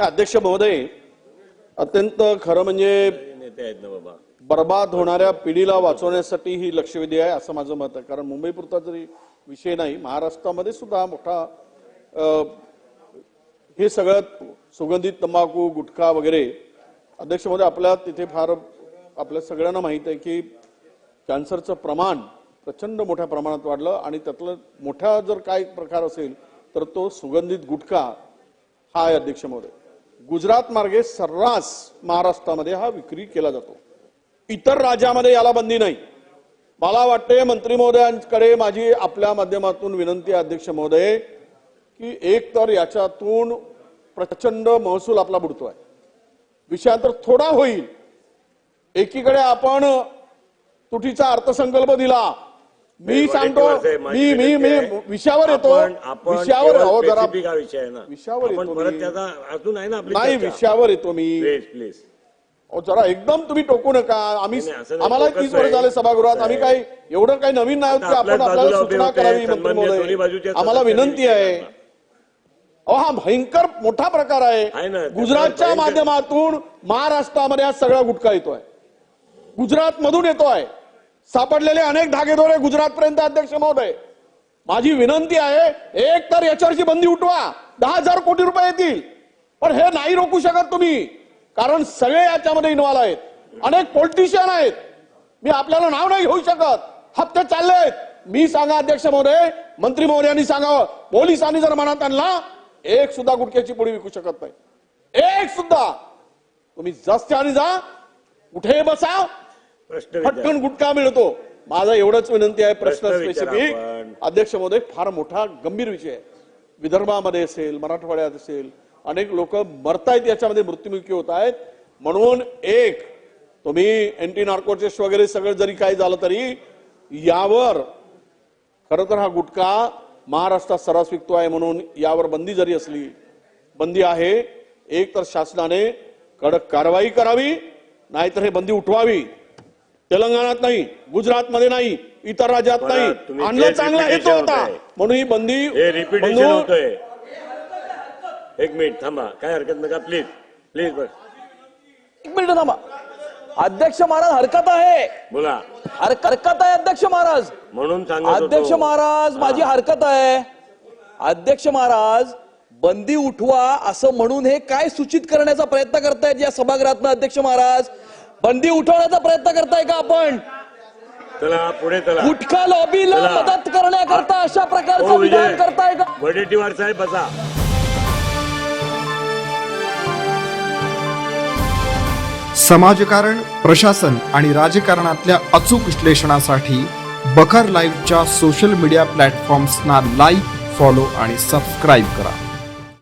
अध्यक्ष महोदय अत्यंत खरं म्हणजे नेते आहेत ना बाबा. बर्बाद होणाऱ्या पिढीला वाचवण्यासाठी ही लक्षवेधी आहे असं माझं मत आहे. कारण मुंबईपुरता जरी विषय नाही महाराष्ट्रामध्ये सुद्धा मोठा हे सगळं सुगंधित तंबाखू गुटखा वगैरे अध्यक्ष महोदय आपल्या तिथे फार आपल्या सगळ्यांना माहीत आहे की कॅन्सरचं प्रमाण प्रचंड मोठ्या प्रमाणात वाढलं आणि त्यातलं मोठा जर काय प्रकार असेल तर तो सुगंधित गुटखा हा आहे अध्यक्ष महोदय. गुजरात मार्गे सर्रास महाराष्ट्रामध्ये हा विक्री केला जातो. इतर राज्यामध्ये याला बंदी नाही. मला वाटते मंत्री महोदयांकडे माझी आपल्या माध्यमातून विनंती आहे अध्यक्ष महोदय की एक तर याच्यातून प्रचंड महसूल आपला बुडतो आहे विषयांतर थोडा होईल. एकीकडे आपण तुटीचा अर्थसंकल्प दिला मी सांगतो मी मी मी आहे. विषयावर येतो. विषयावर अहो जरा. विषय आहे ना. विषयावर येतो परत. त्याचा अजून आहे ना आपली नाही. विषयावर येतो मी. प्लीज प्लीज जरा एकदम तुम्ही टोकू नका. आम्ही आम्हाला तीस वर्ष. झाले सभागृहात. आम्ही काही एवढं काही नवीन नाही की आपण आपल्याला सूचना करावी मंत्री महोदय. आम्हाला विनंती आहे. अहो हा भयंकर मोठा प्रकार आहे. आहे गुजरातच्या माध्यमातून महाराष्ट्रामध्ये हा सगळा गुटखा येतोय. गुजरात मधून येतोय. सापडलेले अनेक धागेदोरे गुजरातपर्यंत अध्यक्ष महोदय. माझी विनंती आहे एक तर याच्यावरची बंदी उठवा. दहा हजार कोटी रुपये येतील. पण हे नाही रोखू शकत तुम्ही. कारण सगळे याच्यामध्ये इन्व्हॉल्व आहेत. अनेक पॉलिटिशियन आहेत. मी आपल्याला नाव नाही घेऊ शकत. हप्ते चालले आहेत. मी सांगा अध्यक्ष महोदय मंत्री महोदयांनी सांगावं. पोलिसांनी जर मनात आणला एक सुद्धा गुटख्याची पुढे विकू शकत नाही. एक सुद्धा. तुम्ही जसच्या आणि जा कुठे बसा फटकन गुटखा मिळतो. माझा एवढंच विनंती आहे प्रश्न स्पेसिफिक. अध्यक्ष महोदय फार मोठा गंभीर विषय आहे. विदर्भामध्ये असेल मराठवाड्यात असेल अनेक लोक मरतायत याच्यामध्ये मृत्युमुखी होत आहेत. म्हणून एक तुम्ही अँटी नार्कोटिक्स वगैरे सगळं जरी काय झालं तरी यावर खरं तर हा गुटखा महाराष्ट्रात सर्रास विकतो आहे म्हणून यावर बंदी जरी असली बंदी आहे. एक तर शासनाने कडक कारवाई करावी नाहीतर हे बंदी उठवावी. तेलंगणात नाही गुजरातमध्ये नाही इतर राज्यात नाही. आणलं तेच चांगला हेतू होता. म्हणून ही बंदी हे रिपिटेशन होतोय. एक मिनिट थांबा. काय हरकत नका प्लीज प्लीज बस. एक मिनिट थांबा. अध्यक्ष महाराज हरकत आहे. बोला. हर- हरकत आहे अध्यक्ष महाराज. म्हणून. अध्यक्ष महाराज माझी. हरकत आहे. अध्यक्ष महाराज बंदी उठवा असं म्हणून हे काय सूचित करण्याचा प्रयत्न करतायत या सभागृहातनं अध्यक्ष महाराज? बंदी उठवण्याचा प्रयत्न करताय का आपण? चला पुढे चला. गुटखा लॉबीला चला. मदत करण्याकरता अशा प्रकारचं हो, विजय. विधान करताय का? वडेट्टीवार साहेब बसा. समाजकारण प्रशासन आणि राजकारणातल्या अचूक विश्लेषणासाठी बखर लाईव्हच्या सोशल मीडिया प्लॅटफॉर्म्सना लाईक फॉलो आणि सबस्क्राईब करा.